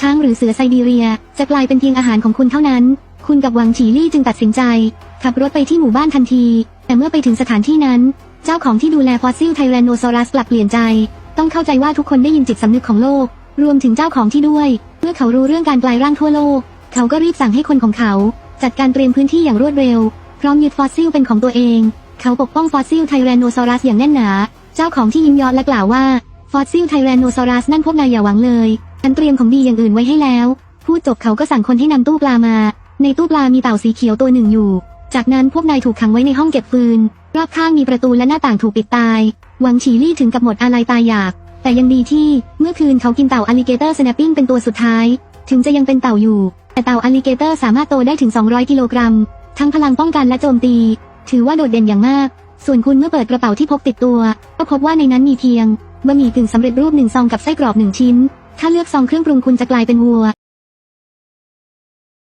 ช้างหรือเสือไซบีเรีย จะกลายเป็นเพียงอาหารของคุณเท่านั้น คุณกับหวังฉีลี่จึงตัดสินใจ ขับรถไปที่หมู่บ้านทันที แต่เมื่อไปถึงสถานที่นั้น เจ้าของที่ดูแลฟอสซิลไทแรนโนซอรัสกลับเปลี่ยนใจ ต้องเข้าใจว่าทุกคนได้ยินจิตสำนึกของโลก รวมถึงเจ้าของที่ด้วย เมื่อเขารู้เรื่องการกลายร่างทั่วโลก เขาก็รีบสั่งให้คนของเขา จัดการเตรียมพื้นที่อย่างรวดเร็ว พร้อมยึดฟอสซิลเป็นของตัวเอง เขาปกป้องฟอสซิลไทแรนโนซอรัสอย่างแน่นหนา เจ้าของที่ยิ้มย้อนและกล่าวว่าฟอสซิลไทแรนโนซอรัสนั่นพวกนายอย่าหวังเลย ฉันเตรียมของดีอย่างอื่นไว้ให้แล้ว พูดจบเขาก็สั่งคนให้นำตู้ปลามา ในตู้ปลามีเต่าสีเขียวตัวหนึ่งอยู่ จากนั้นพวกนายถูกขังไว้ในห้องเก็บฟืน รอบข้างมีประตูและหน้าต่างถูกปิดตาย หวังฉีลี่ถึงกับหมดอาลัยตายอยาก แต่ยังดีที่เมื่อคืนเขากินเต่าอลิเกเตอร์สแนปปิ้งเป็นตัวสุดท้าย ถึงจะยังเป็นเต่าอยู่ แต่เต่าอลิเกเตอร์สามารถโตได้ถึง 200 กิโลกรัม ทั้งพลังป้องกันและโจมตี ถือว่าโดดเด่นอย่างมาก ส่วนคุณเมื่อเปิดกระเป๋าที่พกติดตัว ก็พบว่าในนั้นมีเพียงบะหมี่กึ่งสำเร็จรูปหนึ่งซองกับไส้กรอกหนึ่งชิ้น ถ้าเลือกซองเครื่องปรุงคุณจะกลายเป็นวัว